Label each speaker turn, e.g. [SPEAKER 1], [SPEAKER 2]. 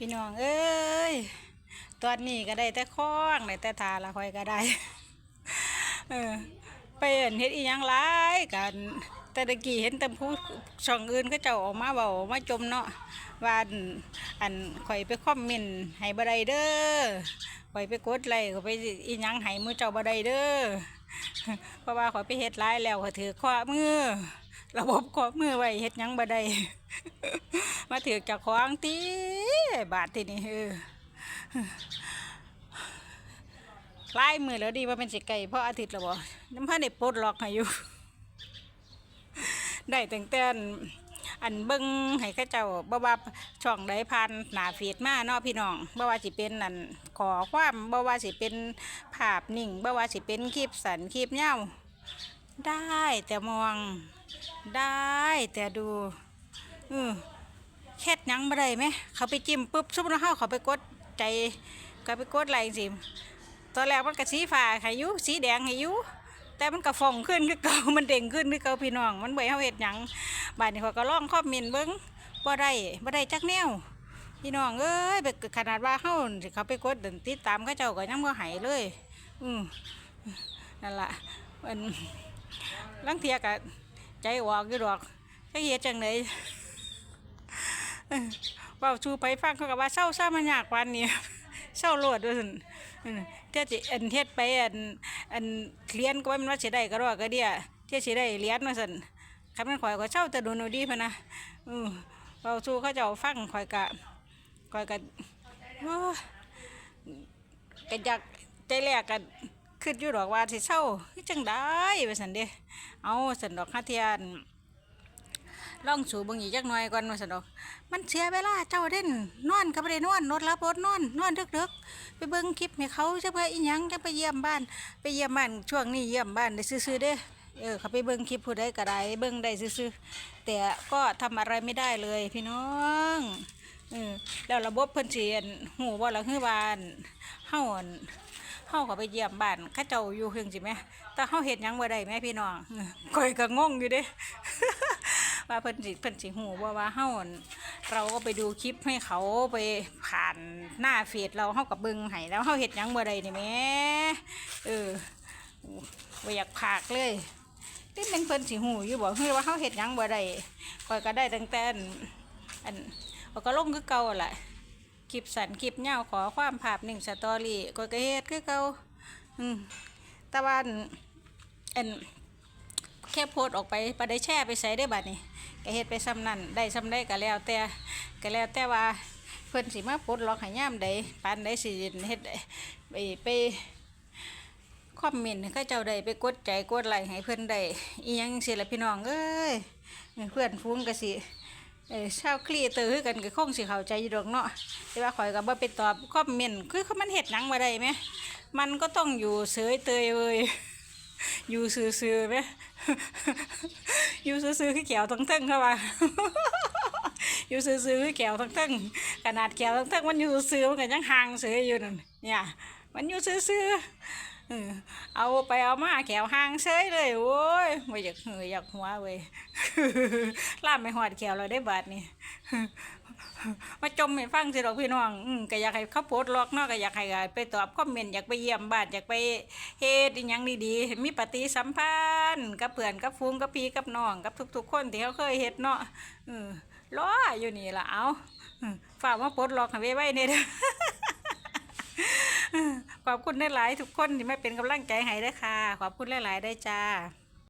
[SPEAKER 1] พี่น้องเอ้ย ตอนนี้ก็ได้แต่คล้องได้แต่ทาละคอยก็ได้ เออไปเห็นเฮ็ดอีหยังหลายกันแต่ตะกี้เห็นแต่ผู้ช่องอื่นก็เจ้าออกมาเบามาจมเนาะว่าอันข่อยไปคอมเมนต์ให้บ่ได้เด้อข่อยไปกดไลค์ก็ไปอีหยังให้มือเจ้าบ่ได้เด้อเพราะว่าข่อยไปเฮ็ดหลายแล้วข่อยถือข้อมือระบบข้อมือไว้เฮ็ดหยังบ่ได้ มาถือจากของตีบาทที่นี่เออลายมือแล้วดีว่าเป็นสิไก่เพราะอาทิตย์และบ่น้ำพันได้ปลดล็อกให้อยู่ได้ตั้งแต่อันอันเบิ้งให้ข้าเจ้าบ่ว่าช่องใดผ่านหนาฟีดมาเนาะพี่น้องบ่ว่าสิเป็นนั่นขอความบ่ว่าสิเป็นภาพนิ่งบ่ว่าสิเป็นคลิปสันคลิปยาได้แต่มองได้แต่ดู อือเฮ็ดหยังบ่ได้ไหมเขาไปจิ้มปุ๊บซุปแล้วเฮาเขาไปกดใจก็ไปกดอะไรสิตอนแรกมันก็สีฟ้าให้ยู่สีแดงให้ยู่แต่มันก็ฟองขึ้นคือเก่ามันเด้งขึ้นคือเก่าพี่น้อง มันบ่ให้เฮาเฮ็ดหยังบาดนี้เขาก็ลองคอมเมนต์เบิ่งบ่ได้บ่ได้จักแนวพี่น้องเอ้ยไปขนาดว่าเฮาเขาไปกดติดตามเขาเจ้าก็ยังบ่ให้เลย อืมนั่นล่ะมันลังเทียก็ใจออกอยู่ดอกจักเฮ็ดจังได เว้าชูไปฟังเขาก็ว่าเศร้าซามันยากปานนี้เศร้าโลดว่าซั่นเที่ยสิอันเฮ็ดไปอันอันเรียนก็ว่ามันว่าเสิได้ก็รอก็เดียเที่ยสิได้เรียนว่าซั่นคันมันข่อยก็เศร้าแต่ดูนดีพะนะอือเว้าชูเขาเจ้าฟังข่อยก็ข่อยก็โอ้ก็อยากใจแรกก็คิดอยู่ดอกว่าสิเศร้าจังได้ว่าซั่นเด้เอาซั่นดอกหาเทียน ลองสูบเบางอีกจักหน่อยก่อนว่าสนดอก มันเสียเวลาเจ้าเด่นนอนก็ไม่ได้นอนนอนรับรถนอนนอนดึกๆไปเบิ่งคลิปให้เขาจะไปอีหยังจะไปเยี่ยมบ้าน ไปเยี่ยมบ้านช่วงนี้เยี่ยมบ้านได้ซื่อๆเด้เออเขาไปเบิ่งคลิปผู้ใดก็ได้เบิ่งได้ซื่อๆแต่ก็ทำอะไรไม่ได้เลยพี่น้องเออแล้วระบบเพิ่นสิอั่นหูบ่ละคือว่านเฮาอนเฮาก็ไปเยี่ยมบ้านเขาเจ้าอยู่เฮืองสิแหมแต่เฮาเฮ็ดหยังบ่ได้แม่พี่น้องก้อยก็งงอยู่เด้ ว่าเพิ่นสิเพิ่นสิหูว่าว่าเฮากันเราก็ไปดูคลิปให้เขาไปผ่านหน้าเฟซเราเฮากับเบิ่งให้แล้วเฮาเฮ็ดหยังบ่ได้นี่แหมเออบ่อยากพากเลยนี่เป็นเพิ่นสิหูอยู่บ่คือว่าเฮาเฮ็ดหยังบ่ได้ข่อยก็ได้ตั้งแต่อันข่อยก็ลงคือเก่าแหละคลิปสั้นคลิปยาวขอความภาพนิ่งสตอรี่ข่อยก็เฮ็ดคือเก่าอืมแต่ว่าอันอัน แค่โพสออกไปไปได้แช่ไปใส่ได้บัดนี้ก็เฮ็ดไปซ้ำนั่นได้ซ้ำได้ก็แล้วแต่ก็แล้วแต่ว่าเพิ่นสิมาปลดล็อกให้ย่ามใดปานใดสิเฮ็ดไปไปคอมเมนต์เขาเจ้าได้ไปกดใจกดไลค์ให้เพิ่นได้อียังสิล่ะพี่น้องเอ้ยเพื่อนฟุ้งก็สิเออชาวคลีเตอร์คือกันก็คงสิเข้าใจอยู่ดอกเนาะแต่ว่าข่อยก็บ่ไปตอบคอมเมนต์คือเขามันเฮ็ดหยังบ่ได้แหมมันก็ต้องอยู่เสยเตยเว้ย อยู่ซื่อๆไหมอยู่ซื่อๆคือแก้วทั้งเทิงเข้ามาอยู่ซื่อๆคือแก้วทั้งเทิงขนาดแก้วทั้งเทิงมันอยู่ซื่อๆมันก็ยังห่างเสืออยู่นั่นเนี่ย มันอยู่ซื่อๆ เอาไปเอามาแก้วห่างเฉยเลยโว้ยไม่อยากเหยอยากหัวเว้ยล่ามไม่หอดแก้วเราได้บาทนี่มาจมให้ฟังสิดอกพี่น้องอืก็อยากให้เขาโพสต์ล็อกเนาะก็อยากให้ไปตอบคอมเมนต์อยากไปเยี่ยมบ้านอยากไปเฮ็ดอหยังดีๆมีปฏิสัมพันธ์กับเพื่อนกับฟูงกับพี่กับน้องกับทุก ๆ คนที่เขาเคยเฮ็ดเนาะเออรออยู่นี่ล่ะเอาฝากมาโพสต์ล็อกให้ไว้ๆเนี่ยเด้อ ขอบคุณหลายๆทุกคนที่มาเป็นกำลังใจให้ด้อค่ะ ขอบคุณหลายๆได้จ้า